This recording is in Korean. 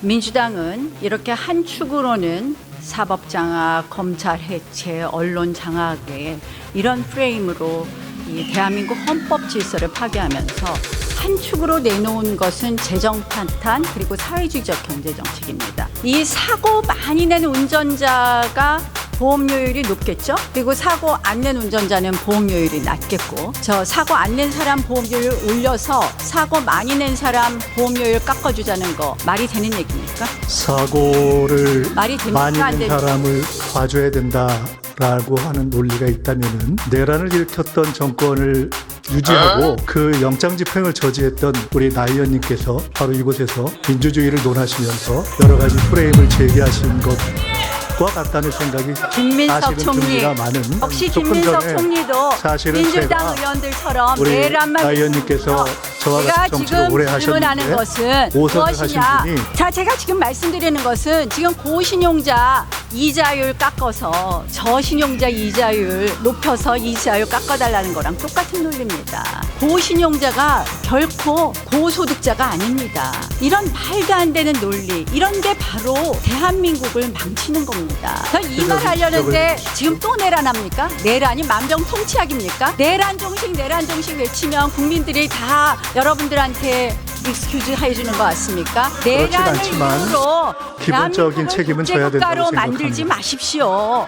민주당은 이렇게 한 축으로는 사법 장악, 검찰 해체, 언론 장악의 이런 프레임으로 이 대한민국 헌법 질서를 파괴하면서 한 축으로 내놓은 것은 재정 탄탄 그리고 사회주의적 경제 정책입니다. 이 사고 많이 낸 운전자가 보험료율이 높겠죠? 그리고 사고 안 낸 운전자는 보험료율이 낮겠고 저 사고 안 낸 사람 보험료율 올려서 사고 많이 낸 사람 보험료율 깎아주자는 거 말이 되는 얘기입니까? 사고를 말이 됩니까? 많이 안 낸 됩니까? 사람을 봐줘야 된다라고 하는 논리가 있다면은 내란을 일으켰던 정권을 유지하고 그 영장 집행을 저지했던 우리 나 의원님께서 바로 이곳에서 민주주의를 논하시면서 여러 가지 프레임을 제기하신 것 과 같다는 생각이 김민석 총리. 많은 혹시 조금 김민석 전에 총리도 사실은 민주당 제가 의원들처럼 우리 내란만 나 의원님께서 저와 제가 같이 정치를 지금 오래 질문하는 하셨는데 것은 오선을 무엇이냐? 분이 자, 제가 지금 말씀드리는 것은 지금 고신용자 이자율 깎아서 저신용자 이자율 높여서 이자율 깎아달라는 거랑 똑같은 논리입니다. 고신용자가 결코 고소득자가 아닙니다. 이런 말도 안 되는 논리, 이런 게 바로 대한민국을 망치는 겁니다. 이말 하려는데 지금 또 내란합니까? 내란이 만병통치약입니까? 내란 종식, 내란 종식 외치면 국민들이 다 여러분들한테 익스큐즈 해주는 것 같습니까? 내란을 않지만 기본적인 책임은 져야 된다고 생각합니다. 만들지 마십시오.